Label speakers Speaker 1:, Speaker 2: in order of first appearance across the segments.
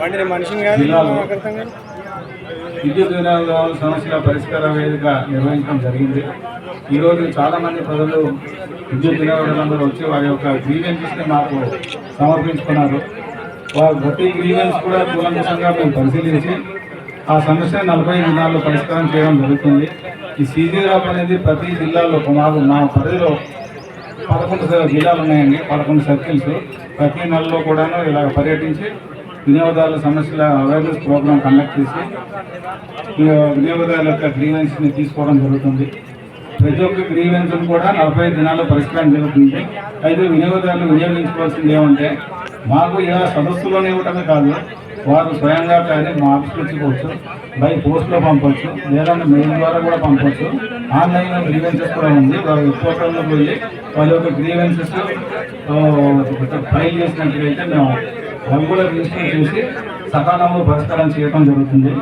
Speaker 1: వాడిని మనిషిని కాదు
Speaker 2: విద్యుత్ వినియోగదారుల సమస్యల పరిష్కార వేదిక నిర్వహించడం జరిగింది. ఈరోజు చాలా మంది ప్రజలు విద్యుత్ వినియోగదారులందరూ వచ్చి వారి యొక్క గ్రీవెన్సెస్ని మాకు సమర్పించుకున్నారు. వారి ప్రతి గ్రీవెన్స్ కూడా కూలంకషంగా మేము పరిశీలించి ఆ సమస్య నలభై దినాల్లో పరిష్కారం చేయడం జరుగుతుంది. ఈ సీజీ రాప్ అనేది ప్రతి జిల్లాలో మాకు మా పరిధిలో పదకొండు జిల్లాలు ఉన్నాయండి పదకొండు సర్కిల్స్. ప్రతి నెలలో కూడాను ఇలా పర్యటించి వినియోగదారుల సమస్యల అవేర్నెస్ ప్రోగ్రామ్ కండక్ట్ చేసి వినియోగదారుల యొక్క గ్రీవెన్స్ని తీసుకోవడం జరుగుతుంది. ప్రతి ఒక్క గ్రీవెన్స్ కూడా నలభై దినాల్లో పరిష్కారం జరుగుతుంది. అయితే వినియోగదారులు వినియోగించుకోవాల్సింది ఏమంటే మాకు ఇలా సదస్సులోనే ఇవ్వటమే కాదు వారు స్వయంగా కానీ మా ఆఫీస్కి వచ్చుకోవచ్చు బై పోస్ట్లో పంపవచ్చు లేదంటే మెయిల్ ద్వారా కూడా పంపవచ్చు ఆన్లైన్లో గ్రీవెన్సెస్ కూడా ఉంది. వారు పోర్టల్లో పోయి వాళ్ళ యొక్క గ్రీవెన్సెస్ ఫైల్ చేసినట్లయితే మేము అవి కూడా రిజిస్టర్ చేసి సకాలంలో పరిష్కారం చేయడం జరుగుతుంది.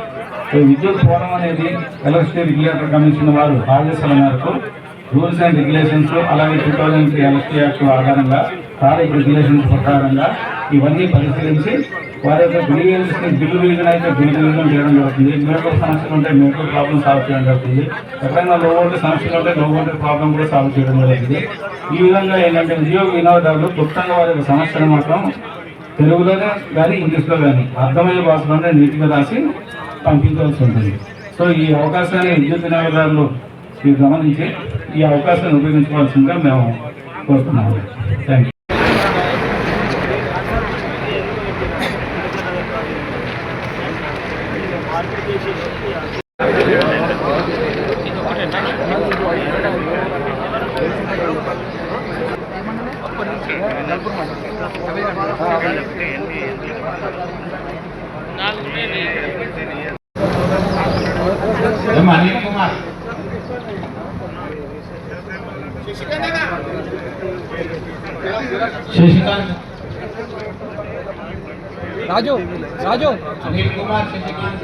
Speaker 2: ఈ విద్యుత్ ఫోరం అనేది ఎలక్ట్రిసిటీ రెగ్యులేటర్ కమిషన్ వారు ఆదేశాల మేరకు రూల్స్ అండ్ రెగ్యులేషన్స్ అలాగే two thousand three electricity act ఆధారంగా టారిఫ్ రెగ్యులేషన్స్ ప్రకారంగా ఇవన్నీ పరిశీలించి వారి యొక్క గ్రీవెన్స్ బిల్లు రివిజన్ అయితే బిల్లు రివిజన్ చేయడం జరుగుతుంది. మేటర్ సమస్యలు ఉంటే మెట్రో ప్రాబ్లం సాల్వ్ చేయడం జరుగుతుంది. ఎక్కడైనా లో వోల్టేజ్ సమస్యలు ఉంటే లో వోల్టేజ్ ప్రాబ్లం కూడా సాల్వ్ చేయడం జరుగుతుంది ఈ విధంగా ఏంటంటే ఉద్యోగ వినియోగదారులు క్లుప్తంగా వారి యొక్క సమస్యలు మాత్రం తెలుగులోనే కానీ ఇంగ్లీష్లో కానీ అర్థమయ్యే భాషలోనే నీట్గా రాసి పంపించవలసి ఉంటుంది. సో ఈ అవకాశాన్ని విద్యుత్ వినియోగదారులు మీరు గమనించి ఈ అవకాశాన్ని ఉపయోగించుకోవాల్సిందిగా మేము కోరుతున్నాము.
Speaker 3: అనిల్ కుమార్ శశికాంత్
Speaker 1: రాజు రాజు
Speaker 3: అనిల్ కుమార్ శశికాంత్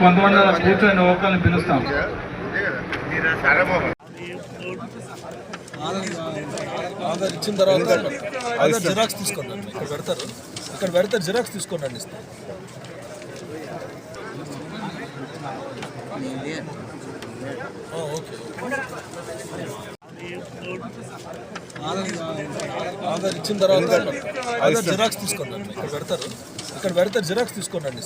Speaker 2: కొంతమంది అలా కూర్చొని ఒకరిని పిలుస్తాం.
Speaker 4: ఆధార్ ఇచ్చిన తర్వాత ఆధార్ జిరాక్స్ తీసుకోండి. ఇక్కడ పెడతారు. ఇక్కడ పెడితే జిరాక్స్ తీసుకోండి అండి ఇస్తాను ఓకే. ఆధార్ ఇచ్చిన తర్వాత ఆధార్ జిరాక్స్ తీసుకోండి ఇక్కడ పెడతారు. అక్కడ పెడితే జిరాక్స్ తీసుకోండి అండి